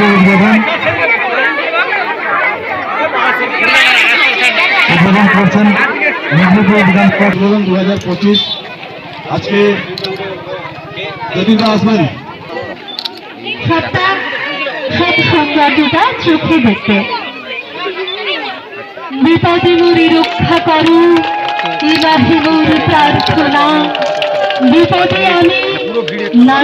সমাবেশের উদ্বোধন। উদ্বোধন করছেন মেদিনীপুর বিধান উদ্বোধন দু হাজার পঁচিশ। আজকে যদি না আসবেন সপ্তাহ সৌন্দর্যটা চোখে দেখতে বিপদে মুড়ি রক্ষা করো ইলাহি মুড়ি প্রার্থনা। বিপদে আমি না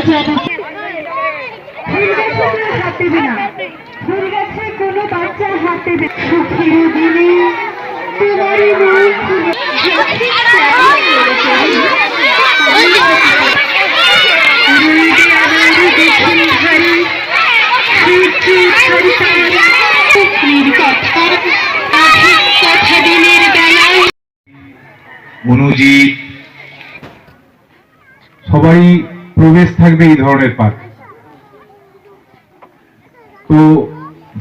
সবাই প্রবেশ থাকবে এই ধরনের পার্ক। তো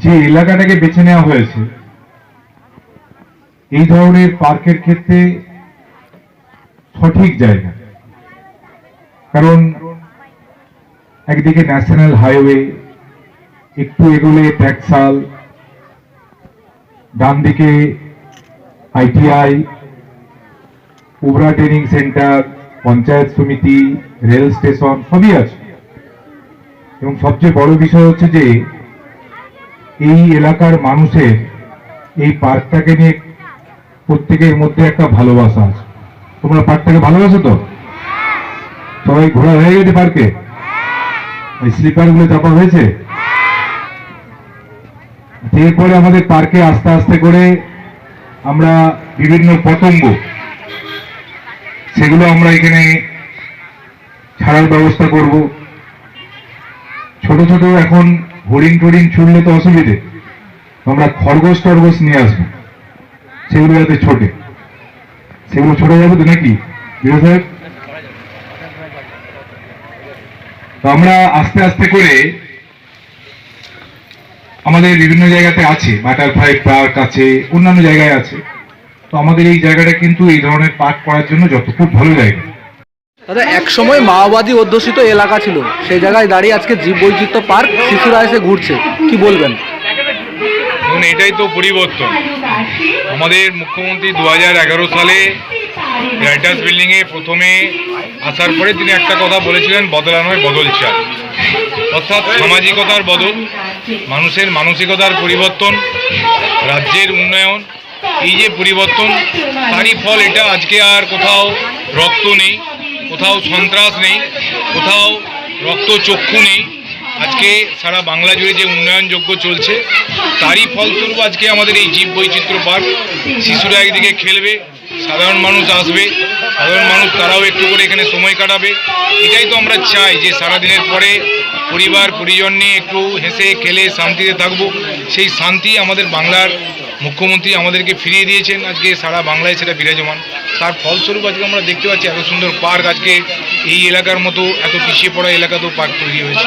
যে এলাকাটাকে বেছে নেওয়া হয়েছে, এই ধরনের পার্কের ক্ষেত্রে সঠিক জায়গা। কারণ একদিকে ন্যাশনাল হাইওয়ে, একটু এগোলে ট্যাক্সাল ডান দিকে আইটিআই উবরা ট্রেনিং সেন্টার, পঞ্চায়েত সমিতি, রেল স্টেশন, সবই আছে। এবং সবচেয়ে বড় বিষয় হচ্ছে যে এই এলাকার মানুষের এই পার্কটাকে নিয়ে প্রত্যেকের মধ্যে একটা ভালোবাসা আছে। তোমরা পার্কটাকে ভালোবাসো তো? সবাই ঘোরা হয়ে গেছে পার্কে? ওই স্লিপারগুলো চাপা হয়েছে? এরপরে আমাদের পার্কে আস্তে আস্তে করে আমরা বিভিন্ন পতঙ্গ, সেগুলো আমরা এখানে ছাড়ার ব্যবস্থা করব। ছোট ছোট এখন হরিণ টরিং ছুড়লে তো অসুবিধে। আমরা খরগোশ টরগোশ নিয়ে আসব। সেগুলো যাতে ছোটে। সেগুলো ছোট যাবে তো নাকি? তো আমরা আস্তে আস্তে করে আমাদের বিভিন্ন জায়গাতে আছে। বাটারফ্লাই পার্ক আছে, অন্যান্য জায়গায় আছে। তো আমাদের এই জায়গাটা কিন্তু এই ধরনের পার্ক করার জন্য যত খুব ভালো জায়গা। দাদা এক সময় মাওবাদী অধ্যুষিত এলাকা ছিল। সেই জায়গায় দাঁড়িয়ে আজকে জীব বৈচিত্র্য পার্ক, শিশুরা এসে ঘুরছে। কি বলবেন? এটাই তো পরিবর্তন। আমাদের মুখ্যমন্ত্রী দু হাজার এগারো সালে রাইটার্স বিল্ডিংয়ে প্রথমে আসার পরে তিনি একটা কথা বলেছিলেন বদলানোয় বদল চাই। অর্থাৎ সামাজিকতার বদল, মানুষের মানসিকতার পরিবর্তন, রাজ্যের উন্নয়ন, এই যে পরিবর্তন, তারই ফল এটা। আজকে আর কোথাও রক্ত নেই। কোথাও সন্ত্রাস নেই, কোথাও রক্ত চক্ষু নেই। আজকে সারা বাংলা জুড়ে যে উন্নয়নযোগ্য চলছে, তারই ফলস্বরূপ আজকে আমাদের এই জীব বৈচিত্র্য পার্ক। শিশুরা একদিকে খেলবে, সাধারণ মানুষ আসবে, সাধারণ মানুষ তারাও একটু করে এখানে সময় কাটাবে। এটাই তো আমরা চাই যে সারাদিনের পরে পরিবার, পরিজন নিয়ে একটু হেসে, খেলে, শান্তিতে থাকব। সেই শান্তি আমাদের বাংলার মুখ্যমন্ত্রী আমাদেরকে ফিরিয়ে দিয়েছেন আজকে সারা বাংলায় সেটা বিরাজমান। তার ফলস্বরূপ আজকে আমরা দেখতে পাচ্ছি এত সুন্দর পার্ক আজকে এই এলাকার মতো, এত পিছিয়ে পড়া এলাকাতেও পার্ক তৈরি হয়েছে।